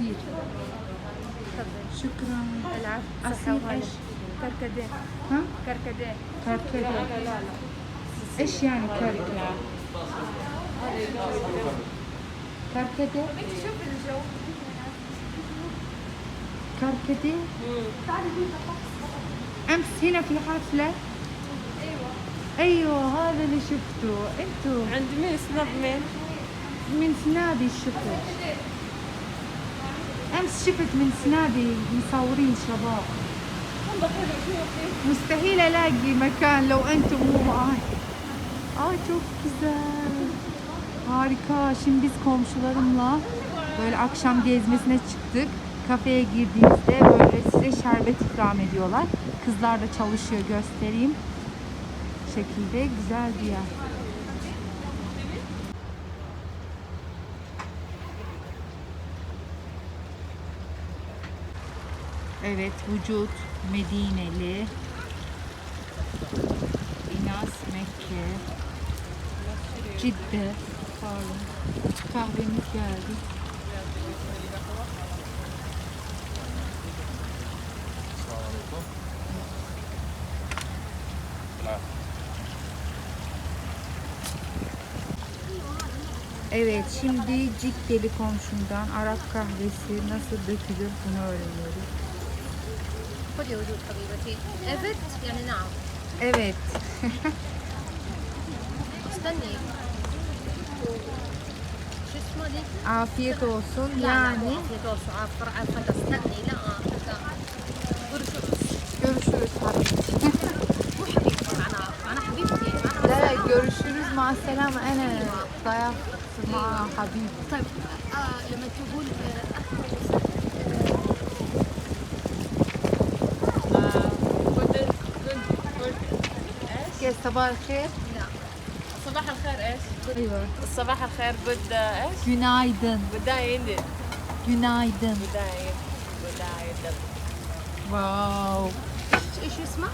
عصير تفضل شكرا العفو صحة عصير وهلا ايش؟ كركديه ها؟ كركديه كركديه لا لا لا ايش يعني كركديه؟ كركديه؟ شوف الجو كركديه؟ امس هنا في حفله ايوه ايوه هذا اللي شفته انتوا عند مين سناب مين؟ من سنابي شفت امس شفت من سنابي مصورين شباب والله حلو شوفي مستحيل الاقي مكان لو انتم mı معي Ay çok güzel. Harika. Şimdi biz komşularımla böyle akşam gezmesine çıktık. Kafeye girdiğimizde böyle size şerbet ikram ediyorlar. Kızlar da çalışıyor göstereyim. Bu şekilde güzel bir yer. Evet, vücut Medineli. İnas Mekke. Cidde. Pardon. Kahvemiz geldi. Evet, şimdi Ciddeli komşumdan Arap kahvesi nasıl dökülür bunu öğreniyoruz. خذي وجود حبيبتي ايفت يعني نعم Evet. استني شو اسمه دي؟ Afiyet olsun. لا لا Yani مو عافية دول عفر عفر استني لا لا برشوس görüşürüz حبيبتي. مو حبيبتي معناها معناها حبيبتي معناها لا görüşürüz مع السلامة أنا ضيف مع حبيبي طيب آه لما تقول صباح الخير لا صباح الخير ايش؟ أيوة صباح الخير بود ايش؟ Günaydın بداية عندي Günaydın بداية بداية Wow ايش ايش اسمه؟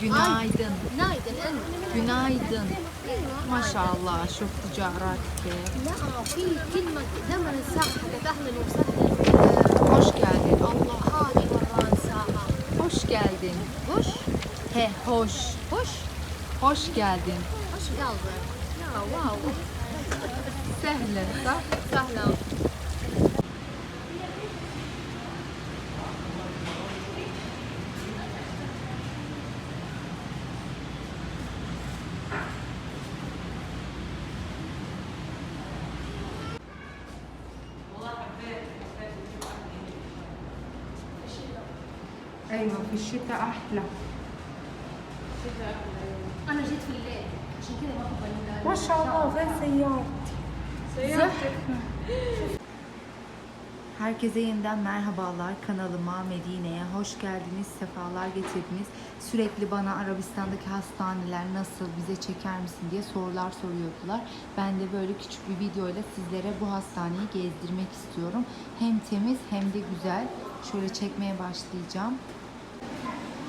Günaydın نايدن انت Günaydın ايوه ما شاء الله شوف تجاراتك لا في كلمة دائما ننساها حقت اهلا وسهلا Hoş geldin الله هذه مرة انساها Hoş geldin وش؟ He hoş وش؟ Hoş geldin وش قلبك؟ لا واو Sehle صح سهلة أيوة في الشتاء أحلى Maşallah ve seyyar. Seyyar. Herkese yeniden merhabalar. Kanalıma, Medine'ye hoş geldiniz, sefalar getirdiniz. Sürekli bana Arabistan'daki hastaneler nasıl, bize çeker misin diye sorular soruyordular. Ben de böyle küçük bir videoyla sizlere bu hastaneyi gezdirmek istiyorum. Hem temiz hem de güzel. Şöyle çekmeye başlayacağım.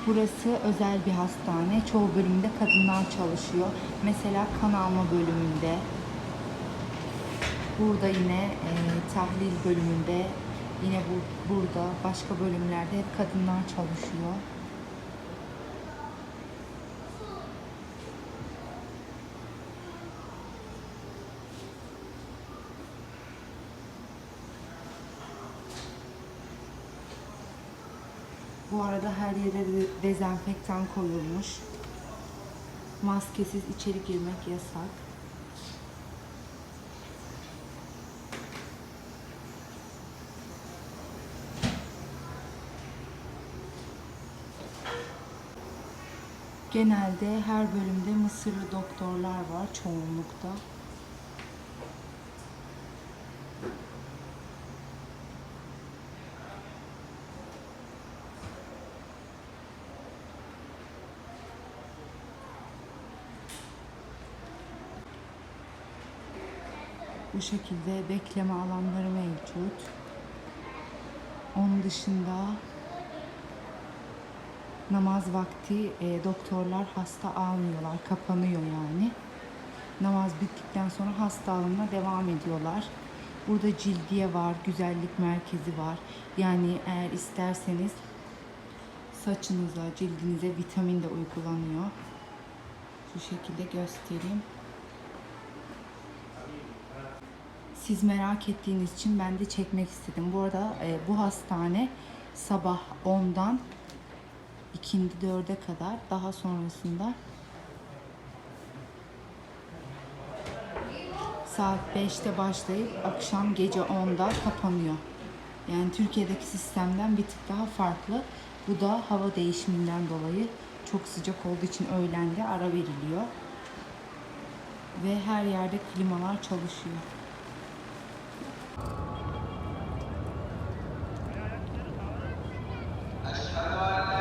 Burası özel bir hastane. Çoğu bölümde kadınlar çalışıyor. Mesela kan alma bölümünde, Burada yine e, tahlil bölümünde, yine bu, burada başka bölümlerde hep kadınlar çalışıyor. Bu arada her yere de dezenfektan koyulmuş. Maskesiz içeri girmek yasak. Genelde her bölümde Mısırlı doktorlar var çoğunlukta. Bu şekilde bekleme alanları mevcut. Onun dışında namaz vakti e, doktorlar hasta almıyorlar, kapanıyor yani. Namaz bittikten sonra hasta alımına devam ediyorlar. Burada cildiye var, güzellik merkezi var. Yani eğer isterseniz saçınıza, cildinize vitamin de uygulanıyor. Şu şekilde göstereyim. Siz merak ettiğiniz için ben de çekmek istedim. Bu arada e, bu hastane sabah 10'dan ikindi 4'e kadar daha sonrasında saat 5'te başlayıp akşam gece 10'da kapanıyor. Yani Türkiye'deki sistemden bir tık daha farklı. Bu da hava değişiminden dolayı çok sıcak olduğu için öğlende ara veriliyor. Ve her yerde klimalar çalışıyor. Agora.